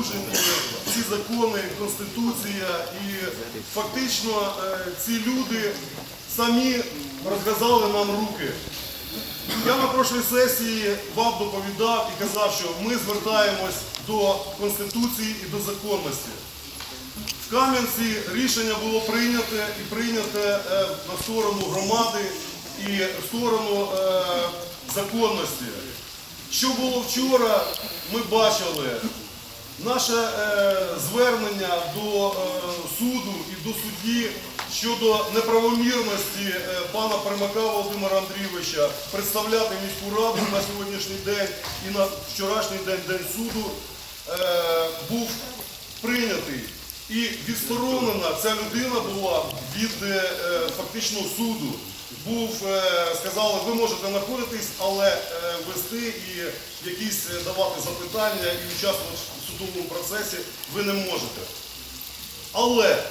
порушені ці закони, Конституція, і фактично е, ці люди самі розв'язали нам руки. Я на прошлій сесії вам доповідав і казав, що ми звертаємось до Конституції і до законності. В Кам'янці рішення було прийняте і прийняте е, на сторону громади і в сторону е, законності. Що було вчора, ми бачили. Наше е, звернення до е, суду і до судді щодо неправомірності е, пана Примака Володимира Андрійовича представляти міську раду на сьогоднішній день і на вчорашній день день суду е, був прийнятий. І відсторонена ця людина була від е, е, фактично суду. Був, е, сказали, ви можете знаходитись, але е, вести і якісь е, давати запитання і участвувати в судовому процесі ви не можете. Але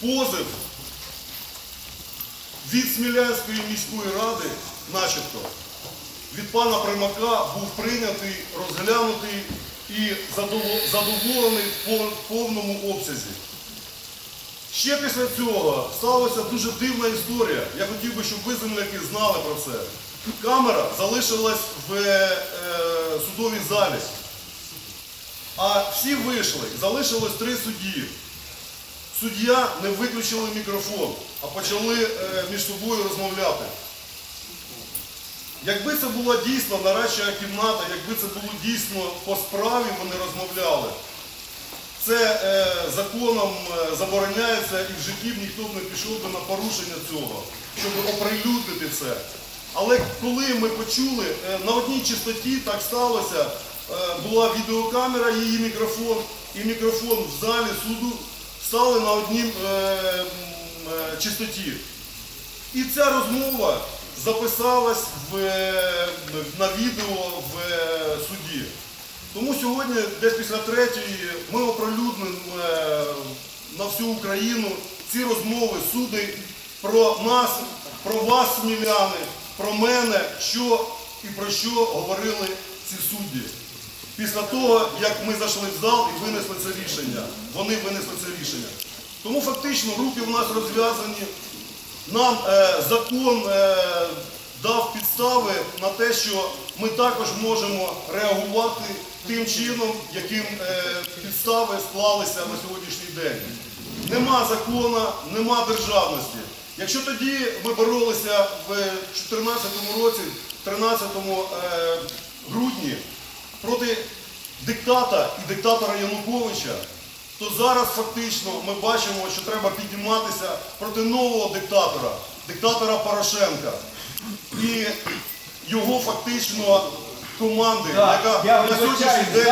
позив від Смілянської міської ради, начебто, від пана Примака був прийнятий, розглянутий і задоволений в повному обсязі. Ще після цього сталася дуже дивна історія. Я хотів би, щоб ви, земляки, знали про це. Камера залишилась в е, судовій залі. А всі вийшли, залишилось три судді. Суддя не виключили мікрофон, а почали е, між собою розмовляти. Якби це була дійсно нарадча кімната, якби це було дійсно по справі вони розмовляли, це е, законом е, забороняється і в житті б ніхто б не пішов би на порушення цього, щоб оприлюднити це. Але коли ми почули, е, на одній частоті так сталося, е, була відеокамера, її мікрофон, і мікрофон в залі суду стали на одній е, частоті. І ця розмова записалась на відео в суді. Тому сьогодні, десь після третьої, ми оприлюднимо на всю Україну ці розмови, суди про нас, про вас, сміляни, про мене, що і про що говорили ці судді. Після того, як ми зайшли в зал і винесли це рішення, вони винесли це рішення. Тому фактично руки в нас розв'язані. Нам е, закон е, дав підстави на те, що ми також можемо реагувати тим чином, яким е, підстави склалися на сьогоднішній день. Нема закону, нема державності. Якщо тоді ми боролися в 2014 році, 13 е, грудні проти диктата і диктатора Януковича, то зараз фактично ми бачимо, що треба підніматися проти нового диктатора, диктатора Порошенка. І його фактично команди, яка я на сьогоднішній день